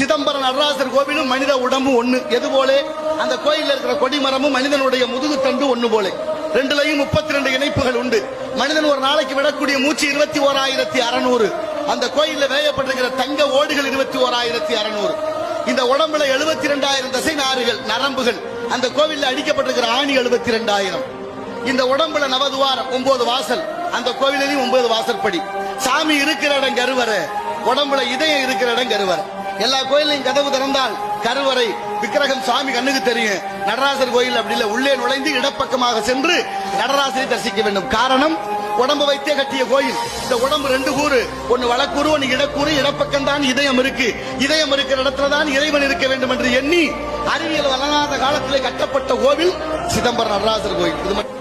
சிதம்பரம் நடராசர் கோவிலும் மனித உடம்பும் ஒண்ணு. எது போல? அந்த கோயிலில் இருக்கிற கொடிமரமும் மனிதனுடைய முதுகு தண்டு ஒண்ணு போல. ரெண்டுலையும் முப்பத்தி ரெண்டு இணைப்புகள் உண்டு. மனிதன் ஒரு நாளைக்கு விடக்கூடிய மூச்சு இருபத்தி ஓராயிரத்தி அறநூறு. அந்த கோயிலில் வேயப்பட்டிருக்கிற தங்க ஓடுகள் இருபத்தி ஓராயிரத்தி அறநூறு. இந்த உடம்புல எழுபத்தி ரெண்டாயிரம் தசை நாறுகள் நரம்புகள். அந்த கோவில்ல அடிக்கப்பட்டிருக்கிற ஆணி எழுபத்தி ரெண்டாயிரம் இந்த உடம்புல நவதுவாரம் ஒன்பது வாசல். அந்த கோவிலையும் ஒன்பது வாசற்படி. சாமி இருக்கிற இடம் கருவறை. உடம்புல இதயம் இருக்கிற இடம் கருவறை. எல்லா கோயிலையும் கதவு திறந்தால் கருவறை விக்கிரகம் சாமி கண்ணுக்கு தெரியும். நடராசர் கோயில் அப்படி இல்ல உள்ளே நுழைந்து இடப்பக்கமாக சென்று நடராசரை தரிசிக்க வேண்டும். காரணம் உடம்பு வைத்தே கட்டிய கோயில். இந்த உடம்பு ரெண்டு கூறு. ஒன்னு வளக்கூறு ஒன்னு இடக்கூறு. இடப்பக்கம் தான் இதயம் இருக்கு. இதயம் இருக்கிற இடத்துல தான் இறைவன் இருக்க வேண்டும் என்று எண்ணி அறிவியல் வளராத காலத்திலே கட்டப்பட்ட கோவில் சிதம்பரம் நடராசர் கோயில். இது மட்டும்.